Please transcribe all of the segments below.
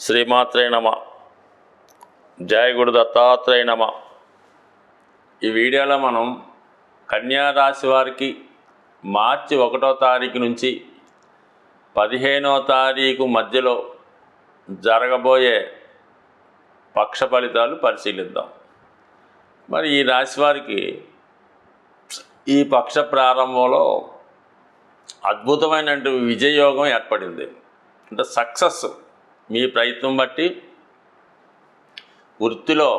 శ్రీమాత్రే నమ. జయగుడు దత్తాత్రేయ నమ. ఈ వీడియోలో మనం కన్యా రాశి వారికి మార్చి ఒకటో తారీఖు నుంచి పదిహేనో తారీఖు మధ్యలో జరగబోయే పక్ష ఫలితాలు పరిశీలిద్దాం. మరి ఈ రాశి వారికి ఈ పక్ష ప్రారంభంలో అద్భుతమైన విజయయోగం ఏర్పడింది. అంటే సక్సెస్ మీ ప్రయత్నం బట్టి వృత్తిలో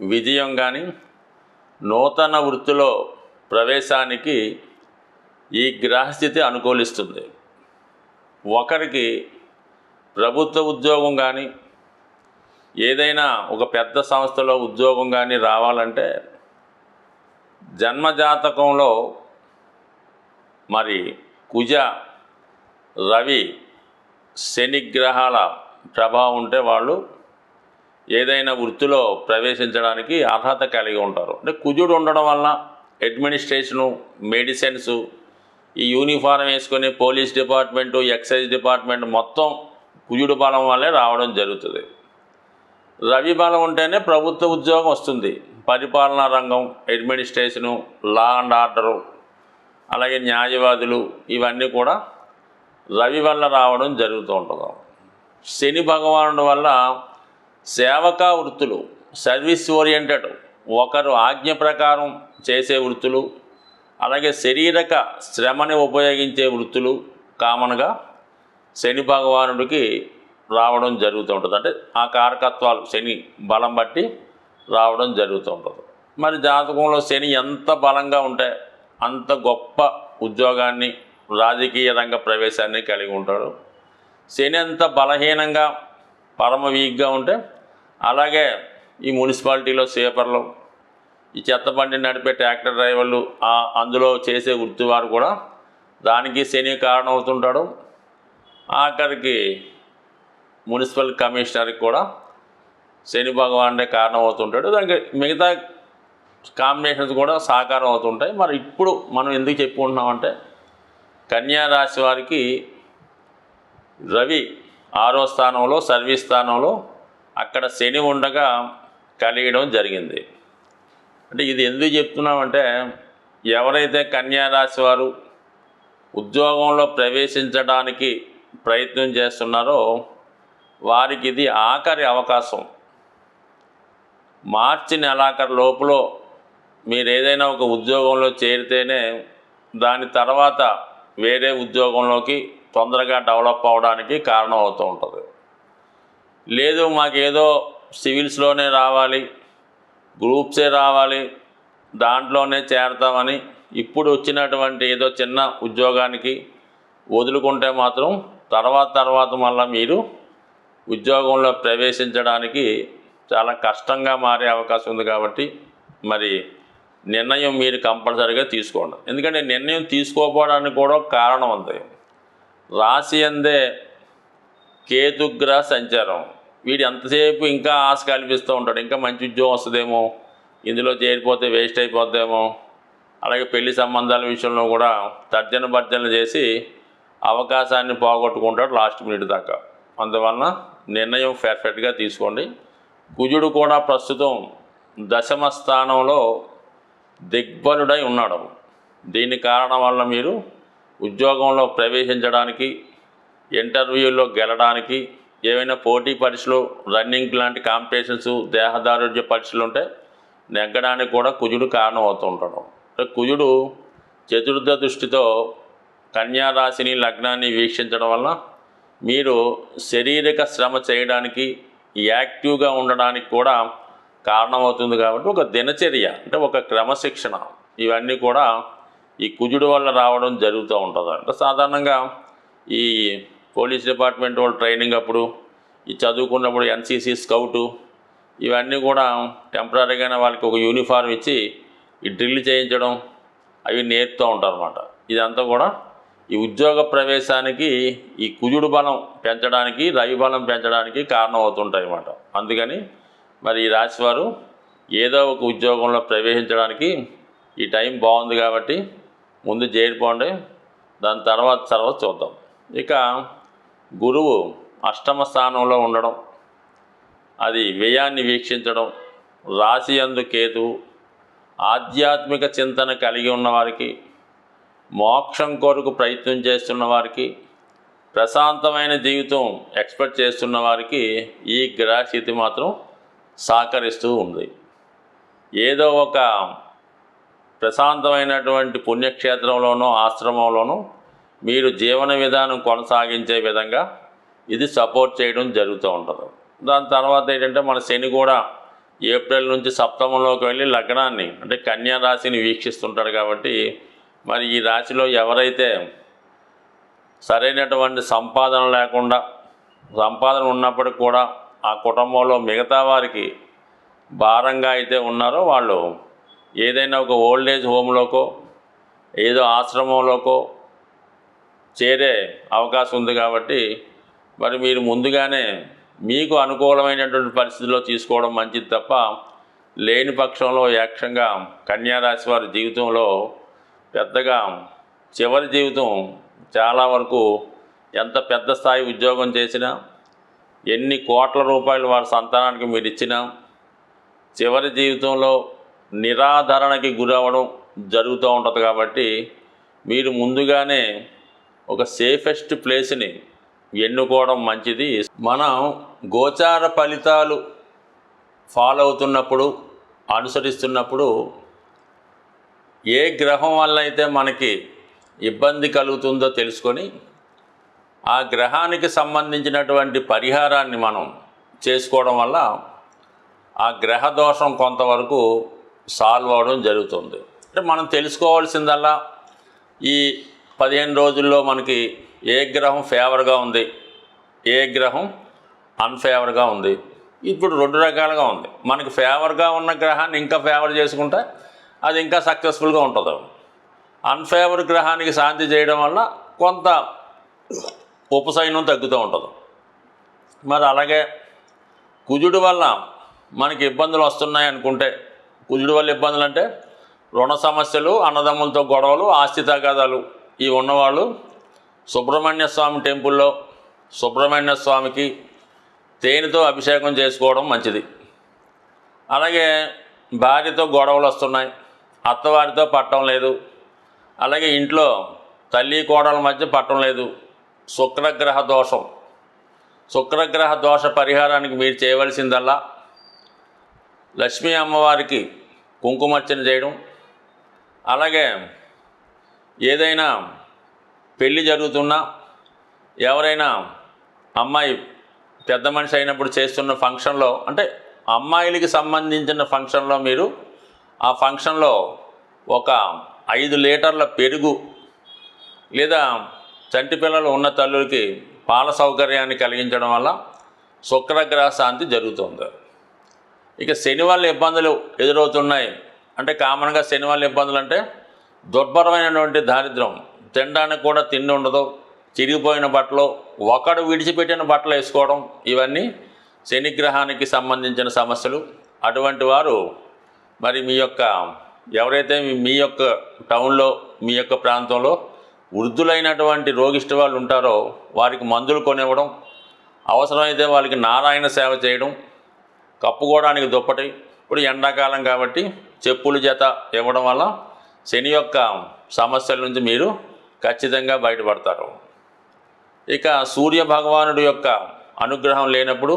విజయం కానీ నూతన వృత్తిలో ప్రవేశానికి ఈ గ్రహస్థితి అనుకూలిస్తుంది. ఒకరికి ప్రభుత్వ ఉద్యోగం కానీ ఏదైనా ఒక పెద్ద సంస్థలో ఉద్యోగం కానీ రావాలంటే జన్మజాతకంలో మరి కుజ రవి శని గ్రహాల ప్రభావం ఉంటే వాళ్ళు ఏదైనా వృత్తిలో ప్రవేశించడానికి అర్హత కలిగి ఉంటారు. అంటే కుజుడు ఉండడం వల్ల అడ్మినిస్ట్రేషను మెడిసిన్స్ ఈ యూనిఫారం వేసుకొని పోలీస్ డిపార్ట్మెంటు ఎక్సైజ్ డిపార్ట్మెంట్ మొత్తం కుజుడు బలం వల్లే రావడం జరుగుతుంది. రవి బలం ఉంటేనే ప్రభుత్వ ఉద్యోగం వస్తుంది. పరిపాలనా రంగం అడ్మినిస్ట్రేషను లా అండ్ ఆర్డరు అలాగే న్యాయవాదులు ఇవన్నీ కూడా రవి వల్ల రావడం జరుగుతూ ఉంటుంది. శని భగవానుడి వల్ల సేవకా వృత్తులు సర్వీస్ ఓరియంటెడ్. ఒకరు ఆజ్ఞ ప్రకారం చేసే వృత్తులు అలాగే శారీరక శ్రమని ఉపయోగించే వృత్తులు కామన్గా శని భగవానుడికి రావడం జరుగుతూ ఉంటుంది. అంటే ఆ కారకత్వాలు శని బలం బట్టి రావడం జరుగుతూ ఉంటుంది. మరి జాతకంలో శని ఎంత బలంగా ఉంటే అంత గొప్ప ఉద్యోగాన్ని రాజకీయ రంగ ప్రవేశాన్ని కలిగి ఉంటాడు. శని ఎంత బలహీనంగా పరమ వీక్గా ఉంటే అలాగే ఈ మున్సిపాలిటీలో సేపర్లు ఈ చెత్త బండి నడిపే ట్రాక్టర్ డ్రైవర్లు అందులో చేసే వృత్తివారు కూడా దానికి శని కారణం అవుతుంటాడు ఆఖరికి మున్సిపల్ కమిషనర్కి కూడా శని భగవానుడే కారణం అవుతుంటాడు దానికి మిగతా కాంబినేషన్స్ కూడా సాకారం అవుతుంటాయి. మరి ఇప్పుడు మనం ఎందుకు చెప్పుకుంటున్నామంటే కన్యా రాశి వారికి రవి ఆరో స్థానంలో సర్వీస్ స్థానంలో అక్కడ శని ఉండగా కలిగడం జరిగింది. అంటే ఇది ఎందుకు చెప్తున్నామంటే ఎవరైతే కన్యా రాశి వారు ఉద్యోగంలో ప్రవేశించడానికి ప్రయత్నం చేస్తున్నారో వారికి ఇది ఆఖరి అవకాశం. మార్చి నెలాఖరు లోపల మీరు ఏదైనా ఒక ఉద్యోగంలో చేరితేనే దాని తర్వాత వేరే ఉద్యోగంలోకి తొందరగా డెవలప్ అవడానికి కారణం అవుతూ ఉంటుంది. లేదు మాకేదో సివిల్స్లోనే రావాలి గ్రూప్సే రావాలి దాంట్లోనే చేరతామని ఇప్పుడు వచ్చినటువంటి ఏదో చిన్న ఉద్యోగానికి వదులుకుంటే మాత్రం తర్వాత తర్వాత మళ్ళీ మీరు ఉద్యోగంలో ప్రవేశించడానికి చాలా కష్టంగా మారే అవకాశం ఉంది కాబట్టి మరి నిర్ణయం మీరు కంపల్సరీగా తీసుకోండి. ఎందుకంటే నిర్ణయం తీసుకోకపోవడానికి కూడా కారణం ఉంది. రాశి అందే కేతుగ్రహ సంచారం వీడు ఎంతసేపు ఇంకా ఆశ కల్పిస్తూ ఉంటాడు. ఇంకా మంచి ఉద్యోగం వస్తుందేమో? ఇందులో చేరిపోతే వేస్ట్ అయిపోద్దేమో? అలాగే పెళ్ళి సంబంధాల విషయంలో కూడా తర్జన భర్జన చేసి అవకాశాన్ని పోగొట్టుకుంటాడు లాస్ట్ మినిట్ దాకా. అందువలన నిర్ణయం పెర్ఫెక్ట్గా తీసుకోండి. కుజుడు కూడా ప్రస్తుతం దశమ స్థానంలో దిగ్బలుడై ఉన్నాడు. దీని కారణం వల్ల మీరు ఉద్యోగంలో ప్రవేశించడానికి ఇంటర్వ్యూల్లో గెలడానికి ఏవైనా పోటీ పరీక్షలు రన్నింగ్ లాంటి కాంపిటీషన్స్ దేహదారుఢ్య పరీక్షలు ఉంటే నెగ్గడానికి కూడా కుజుడు కారణం అవుతూ ఉంటాడు అంటే కుజుడు చతుర్థ దృష్టితో కన్యా రాశిని లగ్నాన్ని వీక్షించడం వల్ల మీరు శారీరక శ్రమ చేయడానికి యాక్టివ్గా ఉండడానికి కూడా కారణమవుతుంది కాబట్టి ఒక దినచర్య అంటే ఒక క్రమశిక్షణ ఇవన్నీ కూడా ఈ కుజుడు వల్ల రావడం జరుగుతూ ఉంటుంది అంటే సాధారణంగా ఈ పోలీస్ డిపార్ట్మెంట్ వాళ్ళు ట్రైనింగ్ అప్పుడు ఈ చదువుకున్నప్పుడు ఎన్సీసీ స్కౌటు ఇవన్నీ కూడా టెంపరీగానే వాళ్ళకి ఒక యూనిఫామ్ ఇచ్చి ఈ డ్రిల్ చేయించడం అవి నేర్పుతూ ఉంటారు అనమాట ఇదంతా కూడా ఈ ఉద్యోగ ప్రవేశానికి ఈ కుజుడు బలం పెంచడానికి రవి బలం పెంచడానికి కారణం అవుతుంటాయి అన్నమాట. అందుకని మరి ఈ రాశివారు ఏదో ఒక ఉద్యోగంలో ప్రవేశించడానికి ఈ టైం బాగుంది కాబట్టి ముందు చేయకపోండి దాని తర్వాత తర్వాత చూద్దాం. ఇక గురువు అష్టమ స్థానంలో ఉండడం అది వ్యయాన్ని వీక్షించడం రాశి అందు కేతువు ఆధ్యాత్మిక చింతన కలిగి ఉన్నవారికి మోక్షం కొరకు ప్రయత్నం చేస్తున్న వారికి ప్రశాంతమైన జీవితం ఎక్స్పెక్ట్ చేస్తున్న వారికి ఈ గ్రహస్థితి మాత్రం సహకరిస్తూ ఉంది. ఏదో ఒక ప్రశాంతమైనటువంటి పుణ్యక్షేత్రంలోనో ఆశ్రమంలోనో మీరు జీవన విధానం కొనసాగించే విధంగా ఇది సపోర్ట్ చేయడం జరుగుతూ ఉంటుంది. దాని తర్వాత ఏంటంటే మన శని కూడా ఏప్రిల్ నుంచి సప్తమంలోకి వెళ్ళి లగ్నాన్ని అంటే కన్యా రాశిని వీక్షిస్తుంటాడు కాబట్టి మరి ఈ రాశిలో ఎవరైతే సరైనటువంటి సంపాదన లేకుండా సంపాదన ఉన్నప్పటికి కూడా ఆ కుటుంబంలో మిగతా వారికి భారంగా అయితే ఉన్నారో వాళ్ళు ఏదైనా ఒక ఓల్డ్ ఏజ్ హోమ్లోకో ఏదో ఆశ్రమంలోకో చేరే అవకాశం ఉంది కాబట్టి మరి మీరు ముందుగానే మీకు అనుకూలమైనటువంటి పరిస్థితిలో తీసుకోవడం మంచిది తప్ప లేని పక్షంలో యాక్షంగా కన్యారాశి వారి జీవితంలో పెద్దగా చివరి జీవితం చాలా వరకు ఎంత పెద్ద స్థాయి ఉద్యోగం చేసినా ఎన్ని కోట్ల రూపాయలు వారి సంతానానికి మీరు ఇచ్చినా చివరి జీవితంలో నిరాధరణకి గురవ్వడం జరుగుతూ ఉంటుంది కాబట్టి మీరు ముందుగానే ఒక సేఫెస్ట్ ప్లేస్ని ఎన్నుకోవడం మంచిది. మనం గోచార ఫలితాలు ఫాలో అవుతున్నప్పుడు అనుసరిస్తున్నప్పుడు ఏ గ్రహం వల్ల అయితే మనకి ఇబ్బంది కలుగుతుందో తెలుసుకొని ఆ గ్రహానికి సంబంధించినటువంటి పరిహారాన్ని మనం చేసుకోవడం వల్ల ఆ గ్రహ దోషం కొంతవరకు సాల్వ్ అవడం జరుగుతుంది. అంటే మనం తెలుసుకోవాల్సిందల్లా ఈ పదిహేను రోజుల్లో మనకి ఏ గ్రహం ఫేవర్గా ఉంది ఏ గ్రహం అన్ఫేవర్గా ఉంది ఇప్పుడు రెండు రకాలుగా ఉంది. మనకి ఫేవర్గా ఉన్న గ్రహాన్ని ఇంకా ఫేవర్ చేసుకుంటే అది ఇంకా సక్సెస్ఫుల్గా ఉంటుంది. అన్ఫేవర్ గ్రహానికి శాంతి చేయడం వల్ల కొంత ఉపశయనం తగ్గుతూ ఉంటుంది. మరి అలాగే కుజుడు వల్ల మనకి ఇబ్బందులు వస్తున్నాయి అనుకుంటే కుజుడు వల్ల ఇబ్బందులు అంటే రుణ సమస్యలు అన్నదమ్ములతో గొడవలు ఆస్తి తగాదాలు ఇవి ఉన్నవాళ్ళు సుబ్రహ్మణ్య స్వామి టెంపుల్లో సుబ్రహ్మణ్య స్వామికి తేనెతో అభిషేకం చేసుకోవడం మంచిది. అలాగే భార్యతో గొడవలు వస్తున్నాయి. అత్తవారితో పట్టం లేదు. అలాగే ఇంట్లో తల్లి కోడల మధ్య పట్టం లేదు. శుక్రగ్రహ దోషం. శుక్రగ్రహ దోష పరిహారానికి మీరు చేయవలసిందల్లా లక్ష్మీ అమ్మవారికి కుంకుమర్చన చేయడం. అలాగే ఏదైనా పెళ్ళి జరుగుతున్నా ఎవరైనా అమ్మాయి పెద్ద మనిషి అయినప్పుడు చేస్తున్న ఫంక్షన్లో అంటే అమ్మాయిలకి సంబంధించిన ఫంక్షన్లో మీరు ఆ ఫంక్షన్లో ఒక ఐదు లీటర్ల పెరుగు లేదా చంటి పిల్లలు ఉన్న తల్లులకి పాల సౌకర్యాన్ని కలిగించడం వల్ల శుక్రగ్రహ శాంతి జరుగుతుంది. ఇక శని వల్ల ఇబ్బందులు ఎదురవుతున్నాయి. అంటే కామన్గా శని వల్ల ఇబ్బందులు అంటే దుర్భరమైనటువంటి దారిద్ర్యం. తినడానికి కూడా తిండి ఉండదు. చిరిగిపోయిన బట్టలు ఒకడు విడిచిపెట్టిన బట్టలు వేసుకోవడం ఇవన్నీ శనిగ్రహానికి సంబంధించిన సమస్యలు. అటువంటి వారు మరి మీ యొక్క ఎవరైతే మీ- మీ యొక్క టౌన్లో మీ యొక్క ప్రాంతంలో వృద్ధులైనటువంటి రోగిష్టి వాళ్ళు ఉంటారో వారికి మందులు కొనివ్వడం అవసరమైతే వాళ్ళకి నారాయణ సేవ చేయడం కప్పుకోవడానికి దుప్పటి ఇప్పుడు ఎండాకాలం కాబట్టి చెప్పుల జత ఇవ్వడం వల్ల శని యొక్క సమస్యల నుంచి మీరు ఖచ్చితంగా బయటపడతారు. ఇక సూర్య భగవానుడి యొక్క అనుగ్రహం లేనప్పుడు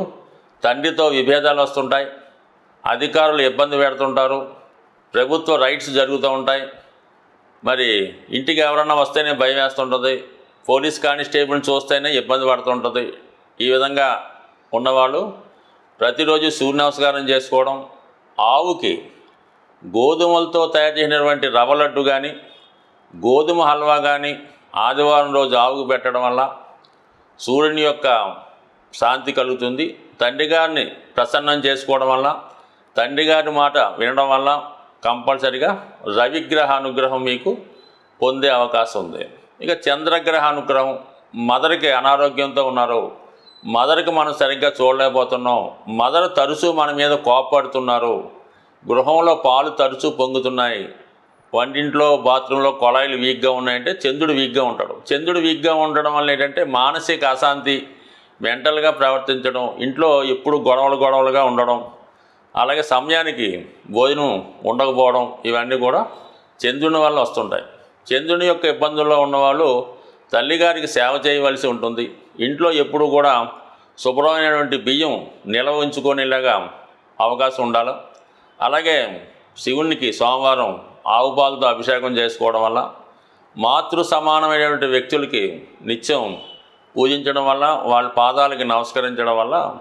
తండ్రితో విభేదాలు వస్తుంటాయి అధికారులు ఇబ్బంది పెడుతుంటారు ప్రభుత్వ రైట్స్ జరుగుతూ ఉంటాయి. మరి ఇంటికి ఎవరన్నా వస్తేనే భయం వేస్తుంటుంది పోలీస్ కానిస్టేబుల్ని చూస్తేనే ఇబ్బంది పడుతుంటుంది. ఈ విధంగా ఉన్నవాళ్ళు ప్రతిరోజు సూర్య నమస్కారం చేసుకోవడం ఆవుకి గోధుమలతో తయారు చేసినటువంటి రవ్వ లడ్డు కానీ గోధుమ హల్వా కానీ ఆదివారం రోజు ఆవుకు పెట్టడం వల్ల సూర్యుని యొక్క శాంతి కలుగుతుంది. తండ్రి గారిని ప్రసన్నం చేసుకోవడం వల్ల తండ్రి గారి మాట వినడం వల్ల కంపల్సరిగా రవిగ్రహ అనుగ్రహం మీకు పొందే అవకాశం ఉంది. ఇక చంద్రగ్రహ అనుగ్రహం మదర్కి అనారోగ్యంతో ఉన్నారు మదర్కి మనం సరిగ్గా చూడలేకపోతున్నాం. మదర్ తరచూ మన మీద కోపడుతున్నారు. గృహంలో పాలు తరచూ పొంగుతున్నాయి. వంటింట్లో బాత్రూంలో కొళాయిలు వీక్గా ఉన్నాయంటే చంద్రుడు వీక్గా ఉంటాడు. చంద్రుడు వీక్గా ఉండడం వల్ల ఏంటంటే మానసిక అశాంతి మెంటల్గా ప్రవర్తించడం ఇంట్లో ఎప్పుడు గొడవలు గొడవలుగా ఉండడం అలాగే సమయానికి భోజనం ఉండకపోవడం ఇవన్నీ కూడా చంద్రుని వల్ల వస్తుంటాయి. చంద్రుని యొక్క ఇబ్బందుల్లో ఉన్నవాళ్ళు తల్లిగారికి సేవ చేయవలసి ఉంటుంది. ఇంట్లో ఎప్పుడు కూడా శుభ్రమైనటువంటి బియ్యం నిల్వ ఉంచుకునేలాగా అవకాశం ఉండాలి. అలాగే శివునికి సోమవారం ఆవు పాలతో అభిషేకం చేసుకోవడం వల్ల మాతృ సమానమైనటువంటి వ్యక్తులకి నిత్యం పూజించడం వల్ల వాళ్ళ పాదాలకి నమస్కరించడం వల్ల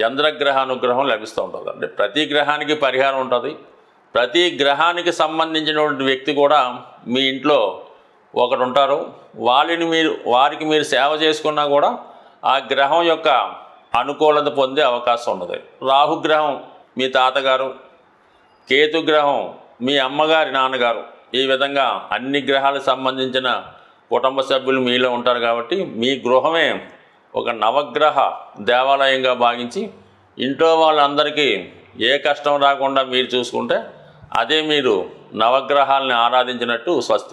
చంద్రగ్రహ అనుగ్రహం లభిస్తూ ఉంటుంది అంటే ప్రతి గ్రహానికి పరిహారం ఉంటుంది. ప్రతి గ్రహానికి సంబంధించినటువంటి వ్యక్తి కూడా మీ ఇంట్లో ఒకరు ఉంటారు వాళ్ళని మీరు వారికి మీరు సేవ చేసుకున్నా కూడా ఆ గ్రహం యొక్క అనుకూలత పొందే అవకాశం ఉన్నది రాహుగ్రహం మీ తాతగారు కేతుగ్రహం మీ అమ్మగారి నాన్నగారు. ఈ విధంగా అన్ని గ్రహాలకు సంబంధించిన కుటుంబ సభ్యులు మీలో ఉంటారు కాబట్టి మీ గృహమే ఒక నవగ్రహ దేవాలయంగా భావించి ఇంట్లో వాళ్ళందరికీ ఏ కష్టం రాకుండా మీరు చూసుకుంటే అదే మీరు నవగ్రహాలని ఆరాధించినట్టు స్వస్తి.